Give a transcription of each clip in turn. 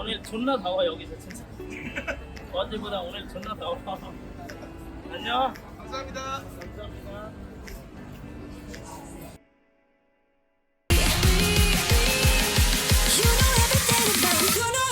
오늘 존나 더워 여기서 진짜. 어제보다 오늘 존나 더워. 안녕. 감사합니다. 감사합니다. You know everything about you know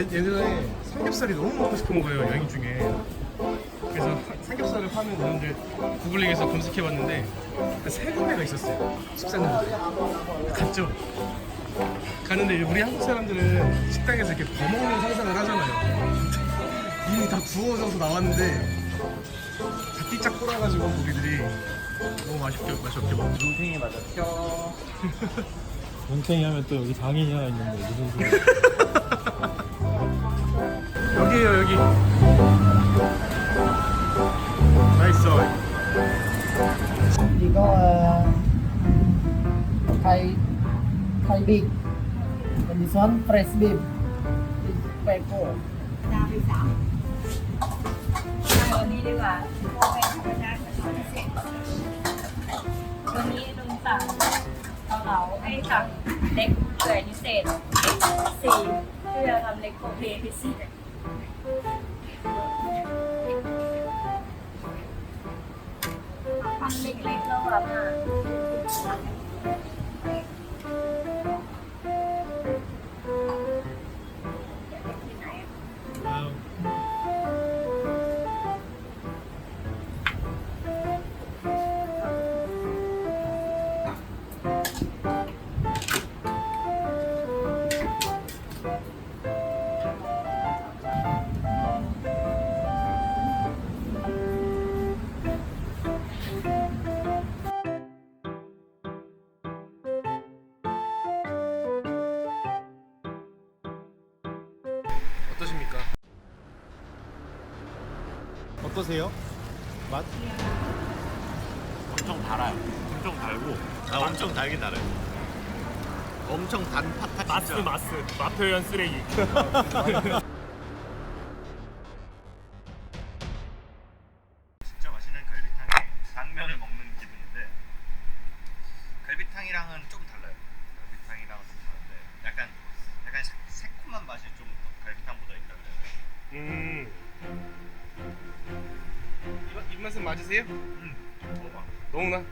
예, 예전에 삼겹살이 너무 먹고 싶은 거예요 여행 중에. 그래서 사- 삼겹살을 파는 그런데 구글링에서 검색해봤는데 세 군데가 있었어요. 식사는데 갔죠. 가는데 우리 한국 사람들은 식당에서 이렇게 버먹는 상상을 하잖아요. 이미 다 구워져서 나왔는데 다 띠짝 꼬라가지고 고기들이 너무 맛있게 맛이 없게 먹. 눈탱이 맞았죠 뭉탱이 하면 또 여기 장인이 하나 있는데 무슨 소리 여 Luigi. Nice toy. Chỉ có uh, Thai Thai beef. And this one fresh beef. It's pepper. ดาวไปสามวันนี้ดีกว่าโมเป็นธรรมชาติพิเศษวันนี้ลุงสั่งเกาเหลาไอ้สั่งเล็กเกลือพิเศษสี่เพื่อทำเล็กโคเพิเศษ ทำเล็กๆแล้วแบบ 어떠십니까? 어떠세요? 맛? 엄청 달아요. 엄청 달고. 아, 엄청 달긴 달아요. 엄청 단 파타 마스 마스 맛 표현 쓰레기 진짜 맛있는 갈비탕에 당면을 먹는 기분인데 갈비탕이랑은 좀 입맛은 맞으세요? 음, 먹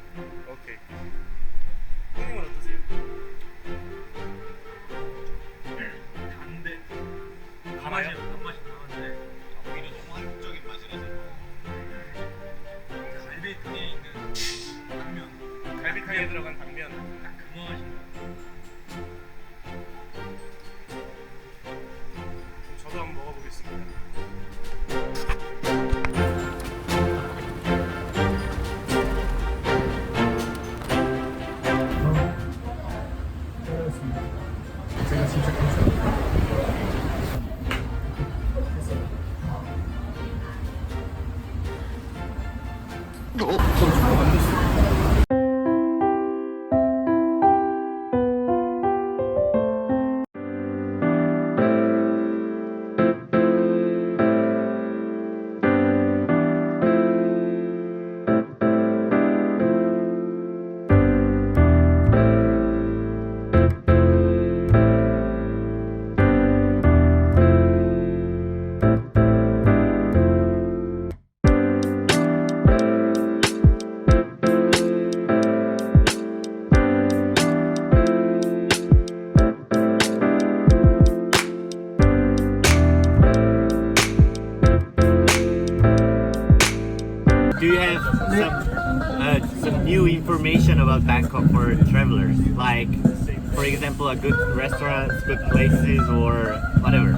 for example, a good restaurants, good places, or whatever.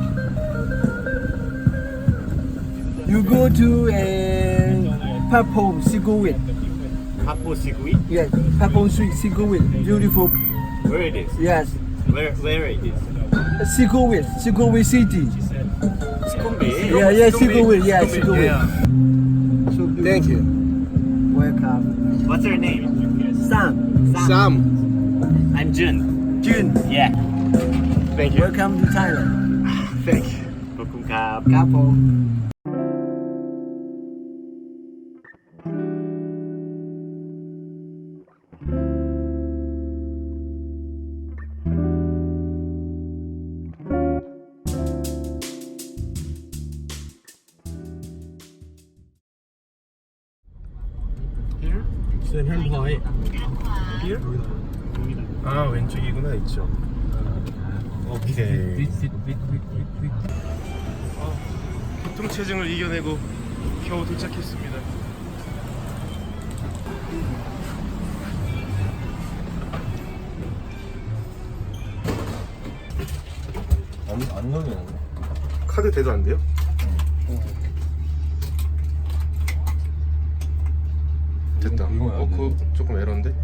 you go to a Papong Siguit Papo Sigui? yes Papong Street Siguit beautiful Where it is? yes Where where it is? Siguit Siguit City Sukhumvit. yeah yeah Siguit yeah Siguit Yeah. so. Thank you welcome What's your name? Sam Sam I'm Jun. Jun Yeah. Thank you. Welcome to Thailand. Thank you. ขอบคุณครับ ครับผม 센 햄 Here? 아 왼쪽이구나 이쪽. 오케이. 보통 체증을 이겨내고 겨우 도착했습니다. 안, 안 넣으면 카드 대도 안 돼요? 됐다. 이거- 이거 어, 안 그 조금 에러인데?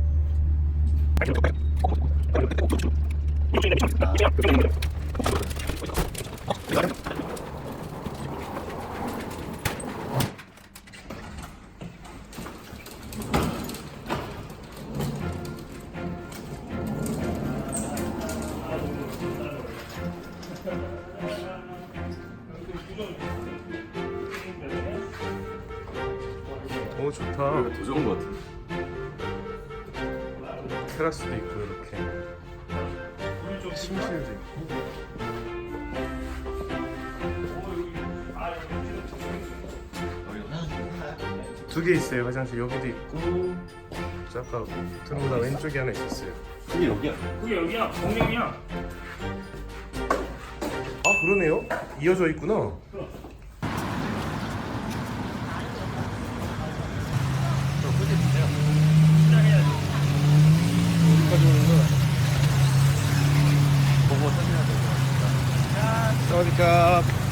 오 좋다. 더 좋은 것 같아. 테라스도 있고 이렇게. 있고. 두개 있어요. 화장실 여기도 있고 저 아까 들어보다 왼쪽에 하나 있었어요. 그게 여기야? 그게 여기야. 공룡이야. 아 그러네요. 이어져 있구나. 사와디캅 오케 이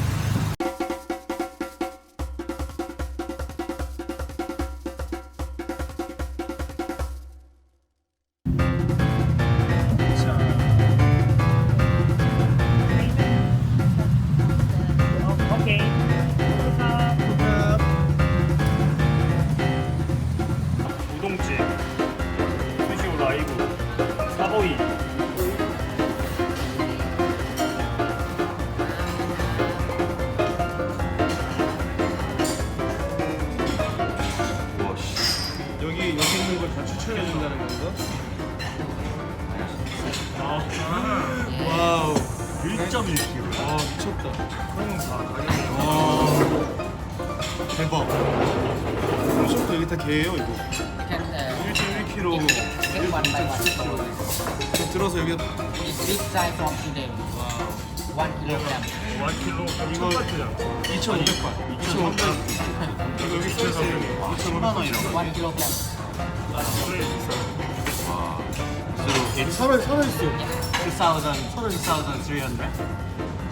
여기 다 개예요 이거 1.1kg by one. 좀 들어서 여기 It's big size from today. One kilogram. 1kg 이거 2,200발 2,300 이거 여기 써있어요 2,500원 One kilogram. 살아, 살아 있어 2,300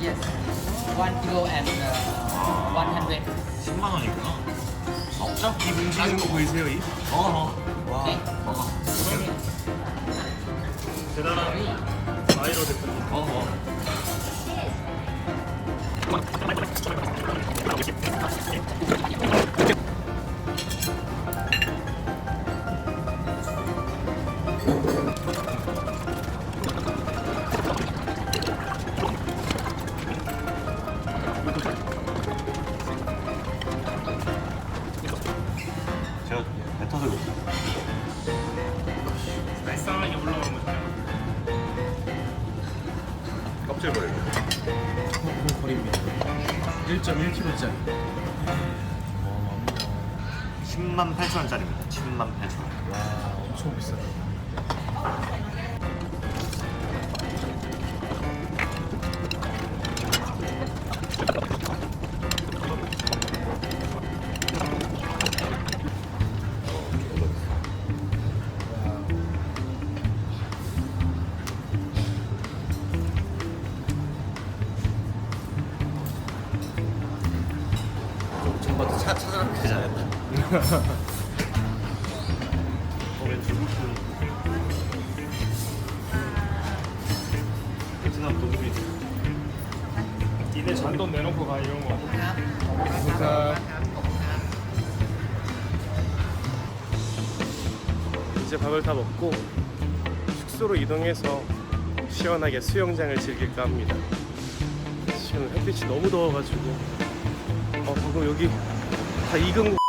Yes. One kilo and uh, one hundred. 10만 원이구나 먹자 이 움직이는 거 보이세요? 이? Okay. 대단한 마이로 대표님 어어 제가 껍질 버려 버립니다. 1.1kg짜리. 10만 8천 원짜리입니다. 10만 8천 원. 와 엄청 비싸다 독일이 니네 잔돈 내놓고 가 이런 거 이제 밥을 다 먹고 숙소로 이동해서 시원하게 수영장을 즐길까 합니다. 지금 햇빛이 너무 더워가지고 어 방금 여기 다 익은 거